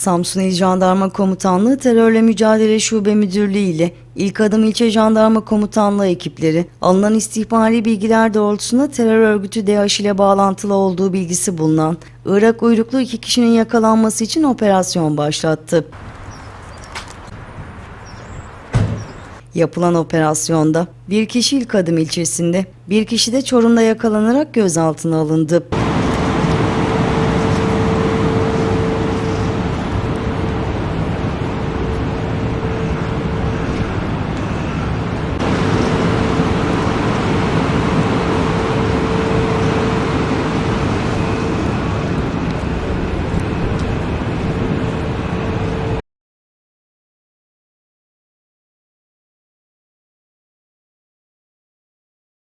Samsun İl Jandarma Komutanlığı Terörle Mücadele Şube Müdürlüğü ile İlk Adım İlçe Jandarma Komutanlığı ekipleri alınan istihbari bilgiler doğrultusunda terör örgütü DAEŞ ile bağlantılı olduğu bilgisi bulunan Irak uyruklu iki kişinin yakalanması için operasyon başlattı. Yapılan operasyonda bir kişi İlk Adım ilçesinde, bir kişi de Çorum'da yakalanarak gözaltına alındı.